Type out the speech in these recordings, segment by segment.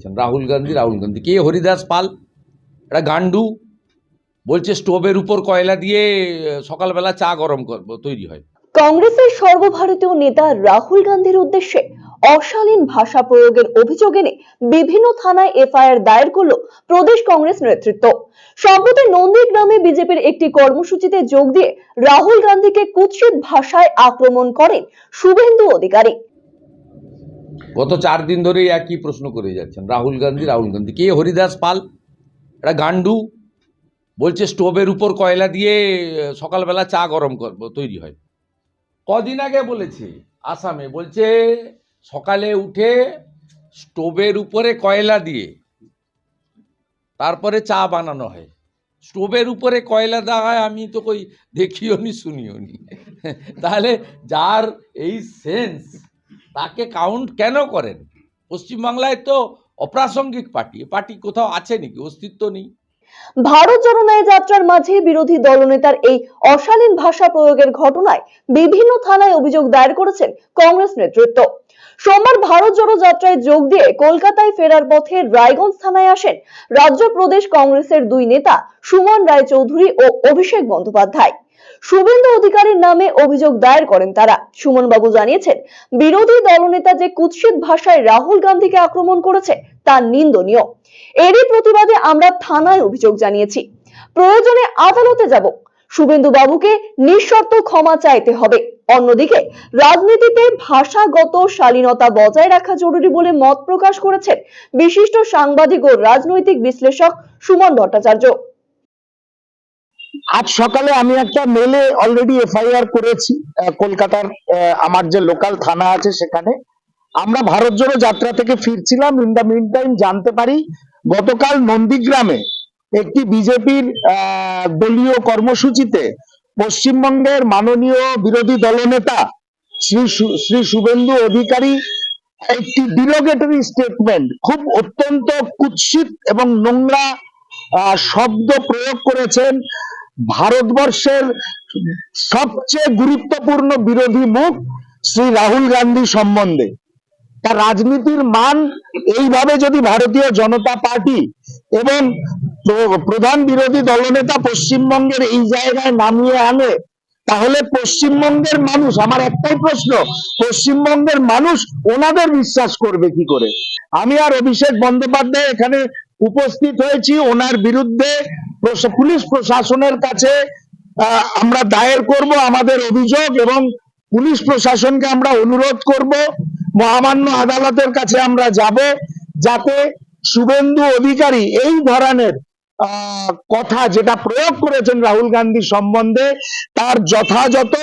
যাচ্ছেন রাহুল গান্ধী রাহুল গান্ধী। কে? হরিদাস পাল। একটা গান্ডু বলছে, স্টোভের উপর কয়লা দিয়ে সকালবেলা চা গরম তৈরি হয়। কংগ্রেসের সর্বভারতীয় নেতা রাহুল গান্ধীর উদ্দেশ্যে অশালীন ভাষা প্রয়োগের অভিযোগ এনে বিভিন্ন থানায় এফআইআর দায়ের করল প্রদেশ কংগ্রেস নেতৃত্ব। সম্প্রতি নন্দীগ্রামে বিজেপির একটি কর্মসূচিতে যোগ দিয়ে রাহুল গান্ধীকে কুৎসিত ভাষায় আক্রমণ করেন শুভেন্দু অধিকারী। গত চার দিন ধরেই একই প্রশ্ন করে যাচ্ছেন, রাহুল গান্ধী রাহুল গান্ধী। কে? হরিদাস পাল। একটা গান্ডু। বলছে, স্টোভের উপর কয়লা দিয়ে সকালবেলা চা গরম করব তৈরি হয়। কদিন আগে বলেছে, আসামে। বলছে, সকালে উঠে স্টোভের উপরে কয়লা দিয়ে, তারপরে চা বানানো হয়। স্টোভের উপরে কয়লা দেওয়া আমি তো কই দেখিও নি শুনিও নি তাহলে যার এই সেন্স তাকে কাউন্ট কেন করেন? পশ্চিমবাংলায় তো অপ্রাসঙ্গিক পার্টি। পার্টি কোথাও আছে নাকি? অস্তিত্ব নেই। ভারত জোড়ো ন্যায় যাত্রার মাঝে বিরোধী দলনেতার এই অশালীন ভাষা প্রয়োগের ঘটনায় বিভিন্ন থানায় অভিযোগ দায়ের করেছেন কংগ্রেস নেতৃত্ব। সোমবার ভারত জোড়ো যাত্রায় যোগ দিয়ে কলকাতায় ফেরার পথে রায়গঞ্জ থানায় আসেন রাজ্য প্রদেশ কংগ্রেসের দুই নেতা সুমন রায় চৌধুরী ও অভিষেক বন্দ্যোপাধ্যায়। শুভেন্দু অধিকারীর নামে অভিযোগ দায়ের করেন তারা। সুমন বাবু জানিয়েছেন, বিরোধী দলনেতা যে কুৎসিত ভাষায় রাহুল গান্ধীকে আক্রমণ করেছে, তা নিন্দনীয়। এরই প্রতিবাদে আমরা থানায় অভিযোগ জানিয়েছি। প্রয়োজনে আদালতে যাব। শুভেন্দু বাবুকে নিঃশর্ত ক্ষমা চাইতে হবে। অন্যদিকে, রাজনীতিতে ভাষাগত শালীনতা বজায় রাখা জরুরি বলে মত প্রকাশ করেছেন বিশিষ্ট সাংবাদিক ও রাজনৈতিক বিশ্লেষক সুমন ভট্টাচার্য। আজ সকালে আমি একটা মেলে অলরেডি এফআইআর করেছি কলকাতার আমার যে লোকাল থানা আছে সেখানে। আমরা ভারত জোড়ো যাত্রা থেকে ফিরছিলাম। ইন দ্য মিন টাইম জানতে পারি গতকাল নন্দীগ্রামে একটি বিজেপির দলীয় কর্মসূচিতে পশ্চিমবঙ্গের মাননীয় বিরোধী দলনেতা শ্রী শ্রী শুভেন্দু অধিকারী একটি ডিরোগেটরি স্টেটমেন্ট খুব অত্যন্ত কুৎসিত এবং নোংরা শব্দ প্রয়োগ করেছেন। ভারতবর্ষের সবচেয়ে গুরুত্বপূর্ণ বিরোধী মুখ শ্রী রাহুল গান্ধী সম্বন্ধে। তার রাজনীতির মান এইভাবে যদি ভারতীয় জনতা পার্টি এবং প্রধান বিরোধী দলনেতা পশ্চিমবঙ্গের এই জায়গায় নামিয়ে আনে, তাহলে পশ্চিমবঙ্গের মানুষ, আমার একটাই প্রশ্ন, পশ্চিমবঙ্গের মানুষ ওনাদের বিশ্বাস করবে কি করে? আমি আর অভিষেক বন্দ্যোপাধ্যায় এখানে উপস্থিত হয়েছি, ওনার বিরুদ্ধে পুলিশ প্রশাসনের কাছে আমরা দায়ের করব আমাদের অভিযোগ এবং পুলিশ প্রশাসনকে আমরা অনুরোধ করব, মহামান্য আদালতের কাছে আমরা যাব যাতে শুভেন্দু অধিকারী এই ধরনের কথা যেটা প্রয়োগ করেছেন রাহুল গান্ধী সম্বন্ধে, তার যথাযথ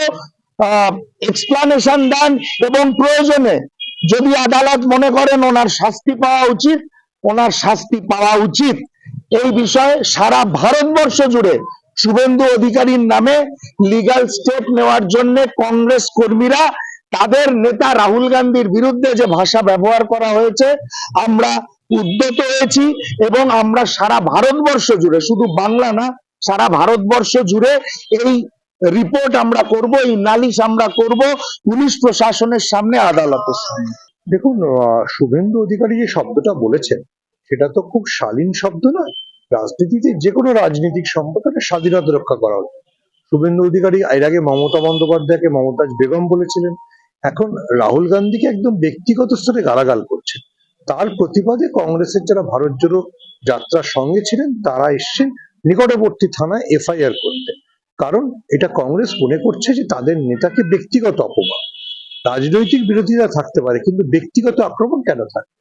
এক্সপ্লানেশন দেন এবং প্রয়োজনে যদি আদালত মনে করেন ওনার শাস্তি পাওয়া উচিত, ওনার শাস্তি পাওয়া উচিত। এই বিষয়ে সারা ভারতবর্ষ জুড়ে শুভেন্দু অধিকারীর নামে লিগ্যাল স্টেপ নেওয়ার জন্য কংগ্রেস কর্মীরা, তাদের নেতা রাহুল গান্ধীর বিরুদ্ধে যে ভাষা ব্যবহার করা হয়েছে, আমরা উদ্যত হয়েছি এবং আমরা সারা ভারতবর্ষ জুড়ে, শুধু বাংলা না, সারা ভারতবর্ষ জুড়ে এই রিপোর্ট আমরা করব, এই নালিশ আমরা করব পুলিশ প্রশাসনের সামনে আদালতের সামনে। দেখুন শুভেন্দু অধিকারী যে শব্দটা বলেছেন সেটা তো খুব শালীন শব্দ নয়। রাজনীতিতে যে কোনো রাজনৈতিক সম্পর্কে স্বাধীনতা রক্ষা করা উচিত শুভেন্দু অধিকারী এর আগে মমতা বন্দ্যোপাধ্যায়কে মমতাজ বেগম বলেছিলেন। এখন রাহুল গান্ধীকে একদম ব্যক্তিগত স্তরে গালাগাল করছেন। তার প্রতিবাদে কংগ্রেসের যারা ভারত জোড়ো যাত্রার সঙ্গে ছিলেন, তারা এসছেন নিকটবর্তী থানায় এফআইআর করতে। কারণ এটা কংগ্রেস মনে করছে যে তাদের নেতাকে ব্যক্তিগত অপমান। রাজনৈতিক বিরোধীরা থাকতে পারে, কিন্তু ব্যক্তিগত আক্রমণ কেন থাকে